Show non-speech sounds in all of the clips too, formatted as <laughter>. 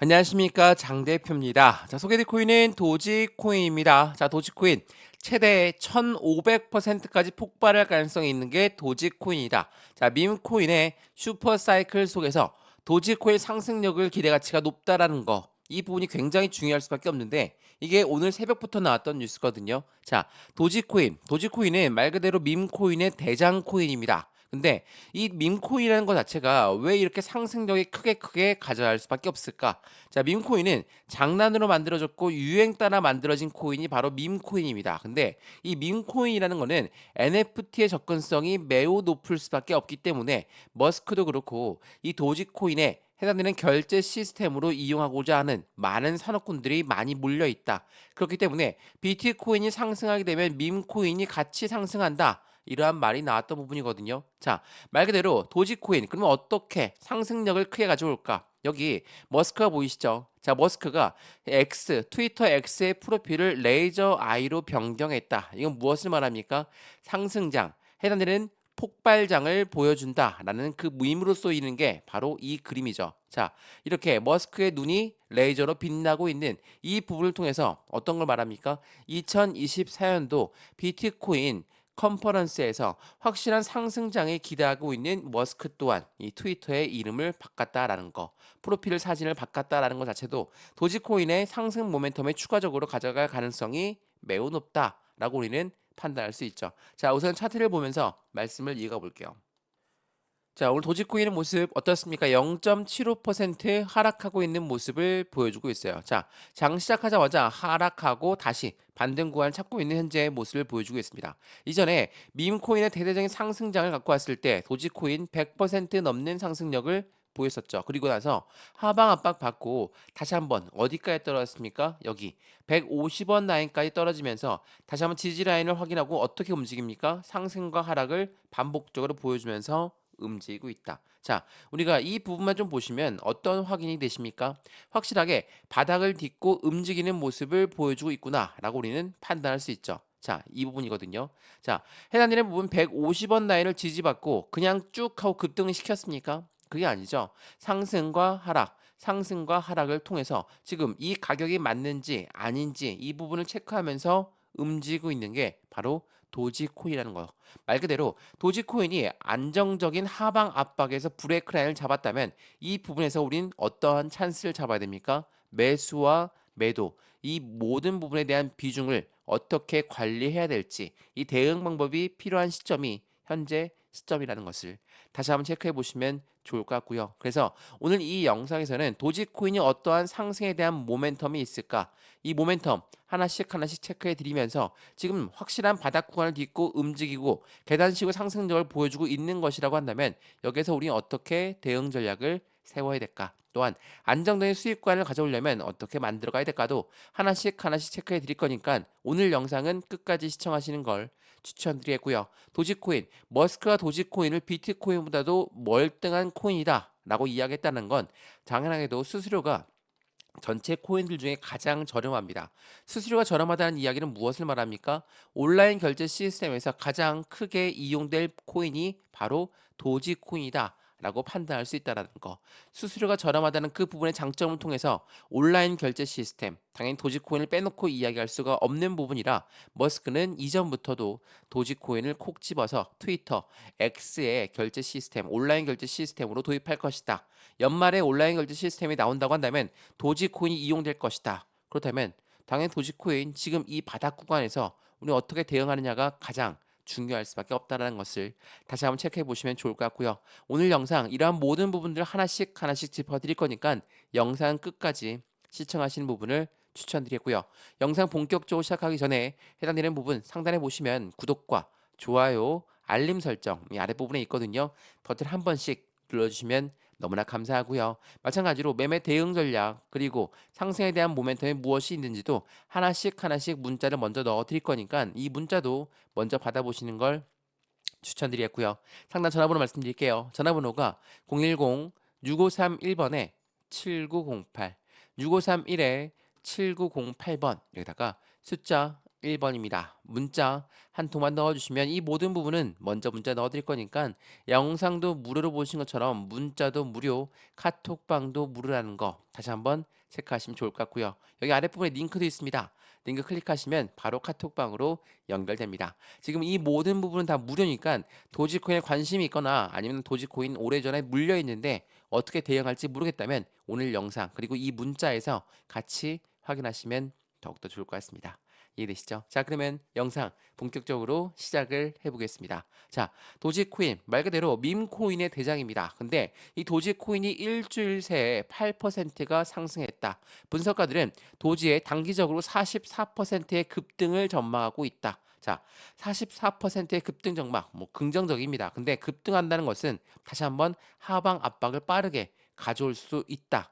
안녕하십니까 장 대표입니다. 자 소개될 코인은 도지코인입니다. 자 도지코인 최대 1,500%까지 폭발할 가능성이 있는 게 도지코인이다. 자 밈코인의 슈퍼사이클 속에서 도지코인 상승력을 기대 가치가 높다라는 거. 이 부분이 굉장히 중요할 수밖에 없는데 이게 오늘 새벽부터 나왔던 뉴스거든요. 자 도지코인, 도지코인은 말 그대로 밈코인의 대장 코인입니다. 근데 이 밈코인이라는 것 자체가 왜 이렇게 상승력이 크게 크게 가져갈 수밖에 없을까? 자, 밈코인은 장난으로 만들어졌고 유행 따라 만들어진 코인이 바로 밈코인입니다. 근데 이 밈코인이라는 거는 NFT의 접근성이 매우 높을 수밖에 없기 때문에 머스크도 그렇고 이 도지코인에 해당되는 결제 시스템으로 이용하고자 하는 많은 산업군들이 많이 몰려 있다. 그렇기 때문에 비트코인이 상승하게 되면 밈코인이 같이 상승한다. 이러한 말이 나왔던 부분이거든요. 자, 말 그대로 도지코인 그러면 어떻게 상승력을 크게 가져올까? 여기 머스크가 보이시죠? 자, 머스크가 X, 트위터 X의 프로필을 레이저 아이로 변경했다. 이건 무엇을 말합니까? 상승장, 해당되는 폭발장을 보여준다라는 그 무임으로 쓰이는 게 바로 이 그림이죠. 자, 이렇게 머스크의 눈이 레이저로 빛나고 있는 이 부분을 통해서 어떤 걸 말합니까? 2024년도 비트코인 컨퍼런스에서 확실한 상승장에 기대하고 있는 머스크 또한 이 트위터의 이름을 바꿨다라는 거, 프로필 사진을 바꿨다라는 것 자체도 도지코인의 상승 모멘텀에 추가적으로 가져갈 가능성이 매우 높다라고 우리는 판단할 수 있죠. 자, 우선 차트를 보면서 말씀을 이어가 볼게요. 자, 오늘 도지코인의 모습 어떻습니까? 0.75% 하락하고 있는 모습을 보여주고 있어요. 자, 장 시작하자마자 하락하고 다시 반등 구간을 찾고 있는 현재의 모습을 보여주고 있습니다. 이전에 밈코인의 대대적인 상승장을 갖고 왔을 때 도지코인 100% 넘는 상승력을 보였었죠. 그리고 나서 하방 압박 받고 다시 한번 어디까지 떨어졌습니까? 여기 150원 라인까지 떨어지면서 다시 한번 지지 라인을 확인하고 어떻게 움직입니까? 상승과 하락을 반복적으로 보여주면서 움직이고 있다. 자, 우리가 이 부분만 좀 보시면 어떤 확인이 되십니까? 확실하게 바닥을 딛고 움직이는 모습을 보여주고 있구나라고 우리는 판단할 수 있죠. 자, 이 부분이거든요. 자, 해당되는 부분 150원 라인을 지지받고 그냥 쭉 하고 급등을 시켰습니까? 그게 아니죠. 상승과 하락, 상승과 하락을 통해서 지금 이 가격이 맞는지 아닌지 이 부분을 체크하면서 움직이고 있는 게 바로 도지코인이라는 거. 말 그대로 도지코인이 안정적인 하방 압박에서 브레이크 라인을 잡았다면 이 부분에서 우린 어떠한 찬스를 잡아야 됩니까? 매수와 매도 이 모든 부분에 대한 비중을 어떻게 관리해야 될지 이 대응 방법이 필요한 시점이 현재 시점이라는 것을 다시 한번 체크해 보시면 좋을 것 같고요. 그래서 오늘 이 영상에서는 도지코인이 어떠한 상승에 대한 모멘텀이 있을까? 이 모멘텀 하나씩 하나씩 체크해 드리면서 지금 확실한 바닥 구간을 딛고 움직이고 계단식으로 상승력을 보여주고 있는 것이라고 한다면 여기서 우리는 어떻게 대응 전략을 세워야 될까? 또한 안정적인 수익관을 가져오려면 어떻게 만들어가야 될까도 하나씩 하나씩 체크해 드릴 거니까 오늘 영상은 끝까지 시청하시는 걸 추천드리겠고요. 도지코인, 머스크가 도지코인을 비트코인보다도 멀등한 코인이다 라고 이야기했다는 건 당연하게도 수수료가 전체 코인들 중에 가장 저렴합니다. 수수료가 저렴하다는 이야기는 무엇을 말합니까? 온라인 결제 시스템에서 가장 크게 이용될 코인이 바로 도지코인이다. 라고 판단할 수 있다는 거. 수수료가 저렴하다는 그 부분의 장점을 통해서 온라인 결제 시스템, 당연히 도지코인을 빼놓고 이야기할 수가 없는 부분이라 머스크는 이전부터도 도지코인을 콕 집어서 트위터, X의 결제 시스템, 온라인 결제 시스템으로 도입할 것이다. 연말에 온라인 결제 시스템이 나온다고 한다면 도지코인이 이용될 것이다. 그렇다면 당연히 도지코인 지금 이 바닥 구간에서 우리 어떻게 대응하느냐가 가장 중요할 수밖에 없다는 것을 다시 한번 체크해 보시면 좋을 것 같고요. 오늘 영상 이러한 모든 부분들 하나씩 하나씩 짚어 드릴 거니까 영상 끝까지 시청하시는 부분을 추천드리고요. 영상 본격적으로 시작하기 전에 해당되는 부분 상단에 보시면 구독과 좋아요, 알림 설정 이 아랫부분에 있거든요. 버튼 한 번씩 눌러주시면 너무나 감사하고요. 마찬가지로 매매 대응 전략 그리고 상승에 대한 모멘텀이 무엇이 있는지도 하나씩 하나씩 문자를 먼저 넣어 드릴 거니까 이 문자도 먼저 받아보시는 걸 추천드리겠고요. 상담 전화번호 말씀드릴게요. 전화번호가 010-6531번에 7908 6531에 7908번 여기다가 숫자 1번입니다. 문자 한 통만 넣어주시면 이 모든 부분은 먼저 문자 넣어드릴 거니까 영상도 무료로 보신 것처럼 문자도 무료, 카톡방도 무료라는 거 다시 한번 체크하시면 좋을 것 같고요. 여기 아랫부분에 링크도 있습니다. 링크 클릭하시면 바로 카톡방으로 연결됩니다. 지금 이 모든 부분은 다 무료니까 도지코인에 관심이 있거나 아니면 도지코인 오래전에 물려 있는데 어떻게 대응할지 모르겠다면 오늘 영상 그리고 이 문자에서 같이 확인하시면 더욱더 좋을 것 같습니다. 이해되시죠? 자, 그러면 영상 본격적으로 시작을 해보겠습니다. 자, 도지코인 말 그대로 밈코인의 대장입니다. 근데 이 도지코인이 일주일 새에 8%가 상승했다. 분석가들은 도지에 단기적으로 44%의 급등을 전망하고 있다. 자, 44%의 급등 전망, 뭐 긍정적입니다. 근데 급등한다는 것은 다시 한번 하방 압박을 빠르게 가져올 수 있다.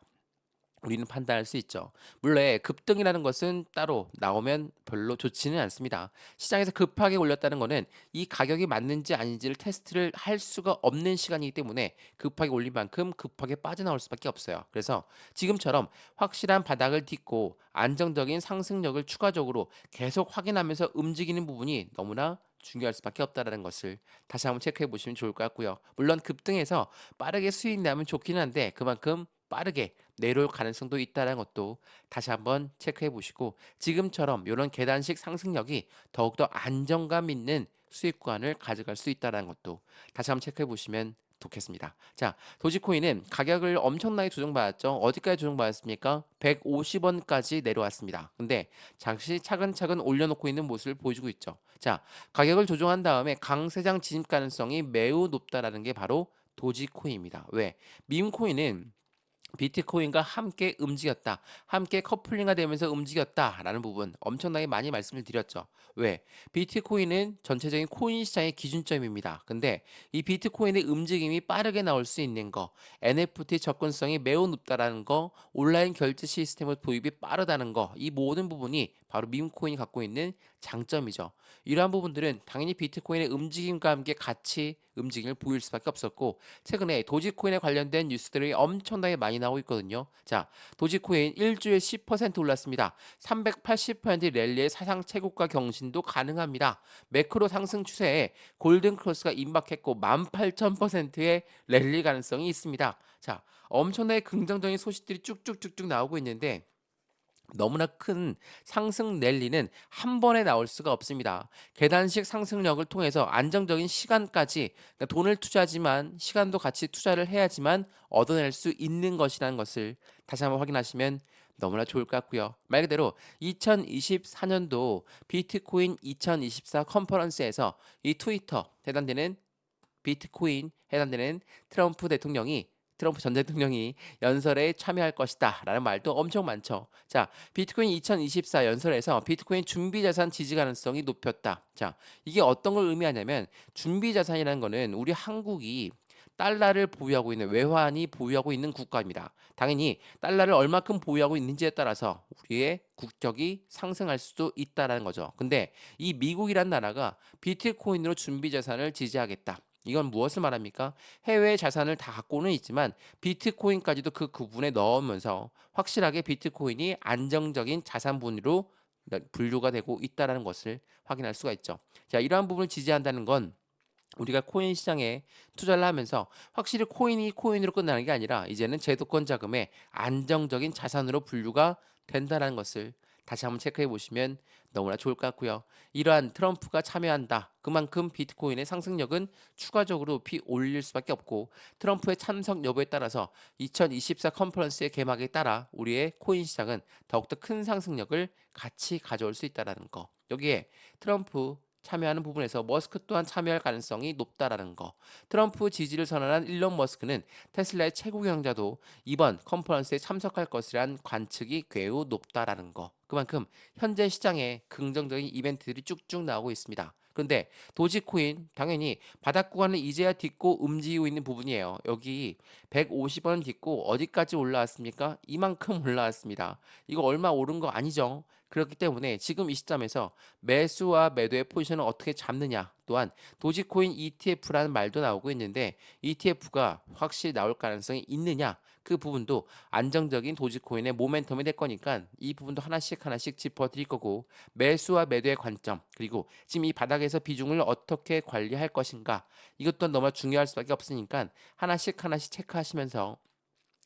우리는 판단할 수 있죠. 물론 급등이라는 것은 따로 나오면 별로 좋지는 않습니다. 시장에서 급하게 올렸다는 것은 이 가격이 맞는지 아닌지를 테스트를 할 수가 없는 시간이기 때문에 급하게 올린 만큼 급하게 빠져나올 수밖에 없어요. 그래서 지금처럼 확실한 바닥을 딛고 안정적인 상승력을 추가적으로 계속 확인하면서 움직이는 부분이 너무나 중요할 수밖에 없다라는 것을 다시 한번 체크해 보시면 좋을 것 같고요. 물론 급등해서 빠르게 수익 나면 좋긴 한데 그만큼 빠르게 내려올 가능성도 있다는 것도 다시 한번 체크해 보시고 지금처럼 이런 계단식 상승력이 더욱더 안정감 있는 수익 구간을 가져갈 수 있다는 것도 다시 한번 체크해 보시면 좋겠습니다. 자, 도지코인은 가격을 엄청나게 조정받았죠. 어디까지 조정받았습니까? 150원까지 내려왔습니다. 근데 잠시 차근차근 올려놓고 있는 모습을 보여주고 있죠. 자, 가격을 조정한 다음에 강세장 진입 가능성이 매우 높다라는 게 바로 도지코인입니다. 왜? 밈코인은 비트코인과 함께 움직였다. 함께 커플링가 되면서 움직였다라는 부분 엄청나게 많이 말씀을 드렸죠. 왜? 비트코인은 전체적인 코인 시장의 기준점입니다. 근데 이 비트코인의 움직임이 빠르게 나올 수 있는 거, NFT 접근성이 매우 높다라는 거, 온라인 결제 시스템의 도입이 빠르다는 거, 이 모든 부분이 바로 밈코인이 갖고 있는 장점이죠. 이러한 부분들은 당연히 비트코인의 움직임과 함께 같이 움직임을 보일 수밖에 없었고 최근에 도지코인에 관련된 뉴스들이 엄청나게 많이 나오고 있거든요. 자, 도지코인 일주일 10% 올랐습니다. 380% 랠리의 사상 최고가 경신도 가능합니다. 매크로 상승 추세에 골든 크로스가 임박했고 18,000%의 랠리 가능성이 있습니다. 자, 엄청나게 긍정적인 소식들이 쭉쭉쭉쭉 나오고 있는데 너무나 큰 상승 랠리는 한 번에 나올 수가 없습니다. 계단식 상승력을 통해서 안정적인 시간까지 그러니까 돈을 투자하지만 시간도 같이 투자를 해야지만 얻어낼 수 있는 것이라는 것을 다시 한번 확인하시면 너무나 좋을 것 같고요. 말 그대로 2024년도 비트코인 2024 컨퍼런스에서 이 트위터 해당되는 비트코인 해당되는 트럼프 대통령이 트럼프 전 대통령이 연설에 참여할 것이다 라는 말도 엄청 많죠. 자, 비트코인 2024 연설에서 비트코인 준비 자산 지지 가능성이 높였다. 자, 이게 어떤 걸 의미하냐면 준비 자산이라는 거는 우리 한국이 달러를 보유하고 있는 외환이 보유하고 있는 국가입니다. 당연히 달러를 얼마큼 보유하고 있는지에 따라서 우리의 국격이 상승할 수도 있다라는 거죠. 근데 이 미국이란 나라가 비트코인으로 준비 자산을 지지하겠다. 이건 무엇을 말합니까? 해외 자산을 다 갖고는 있지만 비트코인까지도 그 구분에 넣으면서 확실하게 비트코인이 안정적인 자산 분위로 분류가 되고 있다는 것을 확인할 수가 있죠. 자, 이러한 부분을 지지한다는 건 우리가 코인 시장에 투자를 하면서 확실히 코인이 코인으로 끝나는 게 아니라 이제는 제도권 자금의 안정적인 자산으로 분류가 된다는 것을 다시 한번 체크해 보시면 너무나 좋을 것 같고요. 이러한 트럼프가 참여한다. 그만큼 비트코인의 상승력은 추가적으로 피 올릴 수밖에 없고 트럼프의 참석 여부에 따라서 2024 컨퍼런스의 개막에 따라 우리의 코인 시장은 더욱더 큰 상승력을 같이 가져올 수 있다라는 거. 여기에 트럼프 참여하는 부분에서 머스크 또한 참여할 가능성이 높다라는 거. 트럼프 지지를 선언한 일론 머스크는 테슬라의 최고 경영자도 이번 컨퍼런스에 참석할 것이란 관측이 매우 높다라는 거. 그만큼 현재 시장에 긍정적인 이벤트들이 쭉쭉 나오고 있습니다. 그런데 도지코인 당연히 바닥 구간을 이제야 딛고 움직이고 있는 부분이에요. 여기 150원 딛고 어디까지 올라왔습니까? 이만큼 <laughs> 올라왔습니다. 이거 얼마 오른 거 아니죠? 그렇기 때문에 지금 이 시점에서 매수와 매도의 포지션을 어떻게 잡느냐 또한 도지코인 ETF라는 말도 나오고 있는데 ETF가 확실히 나올 가능성이 있느냐 그 부분도 안정적인 도지코인의 모멘텀이 될 거니까 이 부분도 하나씩 하나씩 짚어 드릴 거고 매수와 매도의 관점 그리고 지금 이 바닥에서 비중을 어떻게 관리할 것인가 이것도 너무 중요할 수밖에 없으니까 하나씩 하나씩 체크하시면서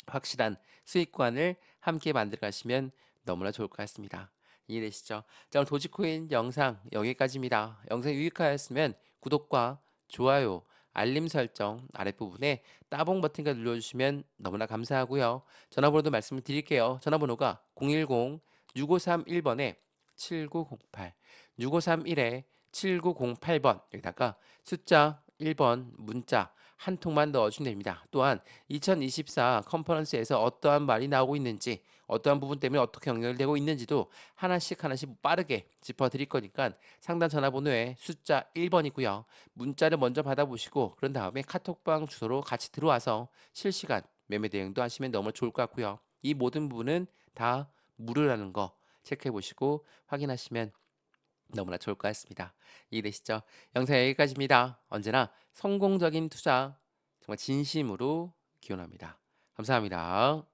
확실한 수익관을 함께 만들어 가시면 너무나 좋을 것 같습니다. 이해되시죠? 자, 오늘 도지코인 영상 여기까지입니다. 영상이 유익하였으면 구독과 좋아요, 알림 설정 아랫부분에 따봉 버튼과 눌러주시면 너무나 감사하고요. 전화번호도 말씀을 드릴게요. 전화번호가 010-6531번에 7908, 6531에 7908번 여기다가 숫자 1번 문자 한 통만 넣어주면 됩니다. 또한 2024 컨퍼런스에서 어떠한 말이 나오고 있는지 어떠한 부분 때문에 어떻게 연결되고 있는지도 하나씩 하나씩 빠르게 짚어드릴 거니까 상담 전화번호에 숫자 1번이고요. 문자를 먼저 받아보시고 그런 다음에 카톡방 주소로 같이 들어와서 실시간 매매 대응도 하시면 너무 좋을 것 같고요. 이 모든 부분은 다 무료라는 거 체크해 보시고 확인하시면 너무나 좋을 것 같습니다. 이해되시죠? 영상 여기까지입니다. 언제나 성공적인 투자 정말 진심으로 기원합니다. 감사합니다.